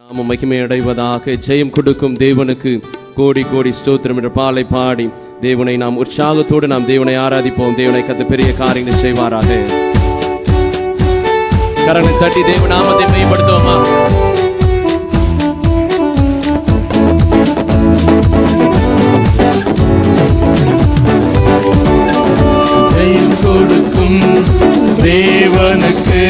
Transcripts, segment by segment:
நாம மகிமை அடைவதாக ஜெயம் கொடுக்கும் தேவனுக்கு கோடி கோடி ஸ்தோத்திரம் என்ற பாலை பாடி தேவனை நாம் உற்சாகத்தோடு நாம் தேவனை ஆராதிப்போம். தேவனை கத்த பெரிய காரியங்களை செய்வாராக. கரங்களை தட்டி தேவ நாமத்தை மேம்படுத்துவோமா? ஜெயம் கொடுக்கும் தேவனுக்கு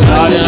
Good.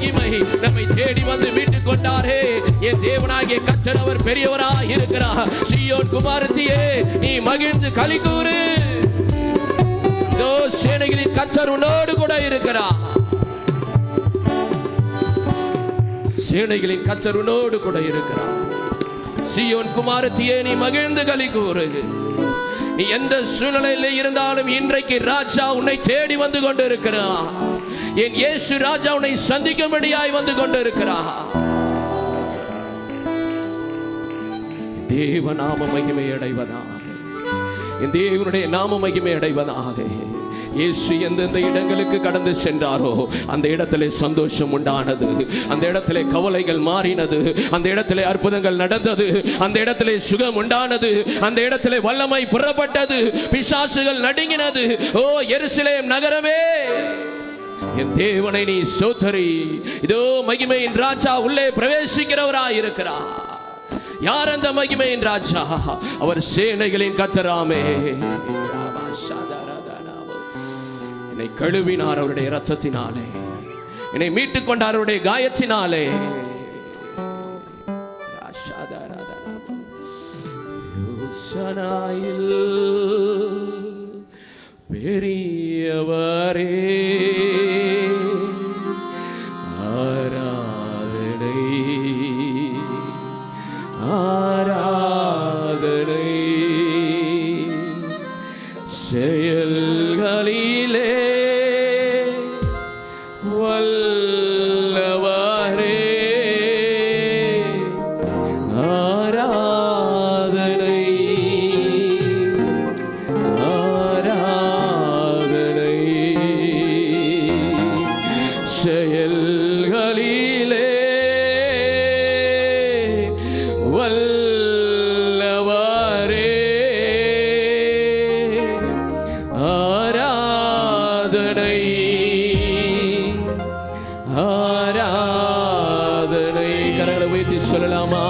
மகிமை நம்மை தேடி வந்து மீட்டுக் கொண்டாரே. என் தேவனாகிய கத்தர் அவர் பெரியவராக இருக்கிறார். சியோன் குமாரத்தியே நீ மகிழ்ந்து களி கூறு. இதோ சேனைகளின் கத்தர் உன்னோடு கூட இருக்கிறார். சேனைகளின் கத்தர் உன்னோடு கூட இருக்கிறார். சியோன் குமாரத்தியே நீ மகிழ்ந்து களி கூறு. நீ எந்த சூழ்நிலையில் இருந்தாலும் இன்றைக்கு ராஜா உன்னை தேடி வந்து கொண்டிருக்கிறான் என் இயேசு ராஜா உன்னை சந்திக்கும்படியாய் வந்து கொண்டிருக்கிறார். தேவ நாம மகிமை அடைவதாக. என் தேவனுடைய நாம மகிமை அடைவதாக. இயேசு எந்தெந்த இடங்களுக்கு கடந்து சென்றாரோ அந்த இடத்திலே சந்தோஷம் உண்டானது. அந்த இடத்திலே கவலைகள் மாறினது. அந்த இடத்திலே அற்புதங்கள் நடந்தது. அந்த இடத்திலே சுகம் உண்டானது. அந்த இடத்திலே வல்லமை புறப்பட்டது பிசாசுகள் நடுங்கினது. ஓ எருசலேம் நகரமே! என் தேவனை நீ சோதரி. இதோ மகிமையின் ராஜா உள்ளே பிரவேசிக்கிறவராய் இருக்கிறார் யார் அந்த மகிமையின் ராஜா? அவர் சேனைகளின் கத்தராமே என்னை கழுவினார் அவருடைய ரத்தத்தினாலே என்னை மீட்டுக் கொண்டார் அவருடைய காயத்தினாலே. பெரியவரே. கரங்களை உயர்த்தி சொல்லலாமா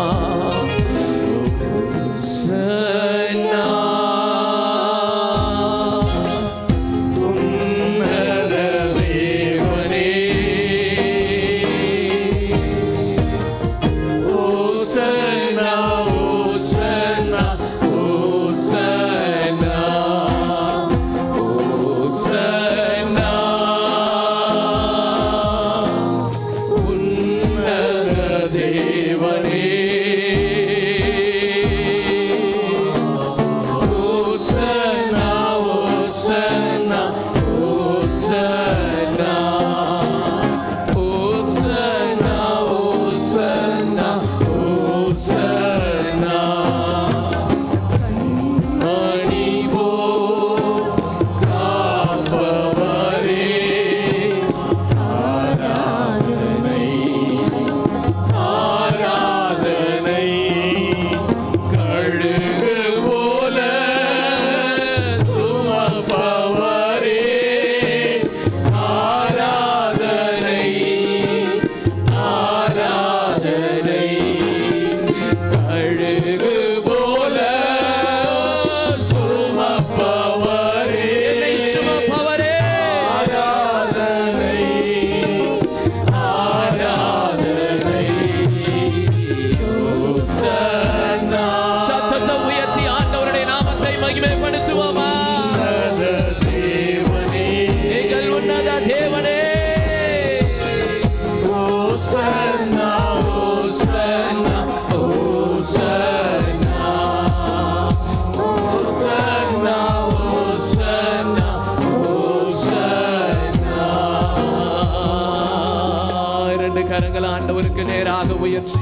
முயற்சி.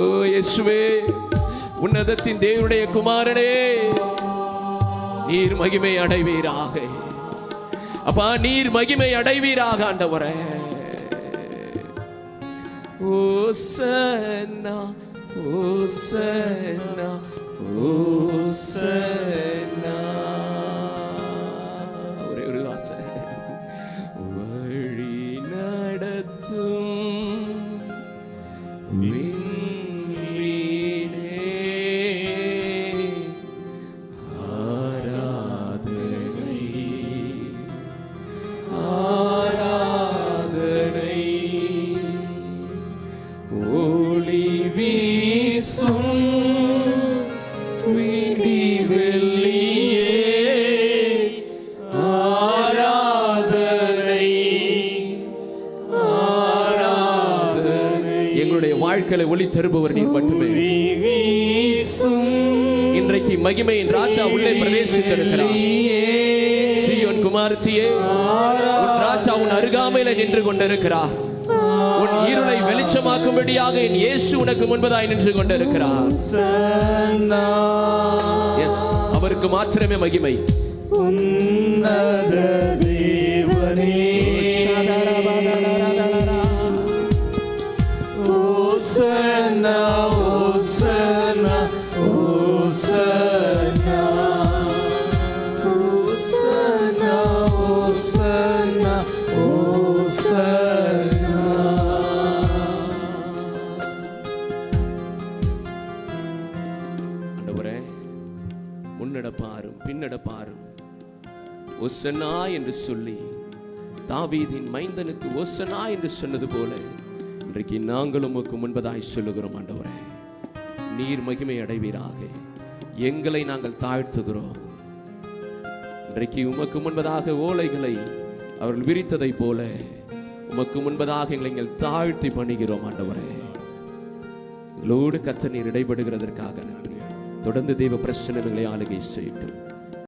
ஓ இயேசுவே உன்னதத்தின் தேவனுடைய குமாரனே நீர் மகிமை அடைவீராக. அப்பா நீர் மகிமை அடைவீராக ஆண்டவரே. ஓசன்னா ஓசன்னா ஓசன்னா. வீசும் வெள்ளியே ஆராதனை ஆராதனை. எங்களுடைய வாழ்க்கையை ஒளி தருபவர் நீர் மட்டுமே. இன்றைக்கு மகிமையின் ராஜா உள்ளே பிரவேசித்திருக்கிறார். சியோன் குமார்த்தியே ராஜா உன் அருகாமையில நின்று கொண்டிருக்கிறார். உன் இருளை வெளிச்சமாக்கும்படியாக என் இயேசு உனக்கு முன்பதாய் நின்று கொண்டிருக்கிறார். எஸ் அவருக்கு மாத்திரமே மகிமை. ஒசனா என்று சொல்லி தாவீதின் மைந்தனுக்கு ஒசனா என்று சொன்னது போல இன்றைக்கு நாங்களும் உமக்கு முன்பதாய் சொல்லுகிறோம் ஆண்டவரே. நீர் மகிமை அடைவீராக. எங்களை நாங்கள் தாழ்த்துகிறோம். இன்றைக்கு உமக்கு முன்பதாக ஓலைகளை அவர்கள் விரித்ததை போல உமக்கு முன்பதாக எங்களை எங்கள் தாழ்த்தி பண்ணுகிறோம் ஆண்டவரே. எங்களோடு கத்த நீர் இடைபடுகிறதற்காக நன்றி. தொடர்ந்து தெய்வ பிரச்சனைகளை ஆளுகை செய்யட்டும்.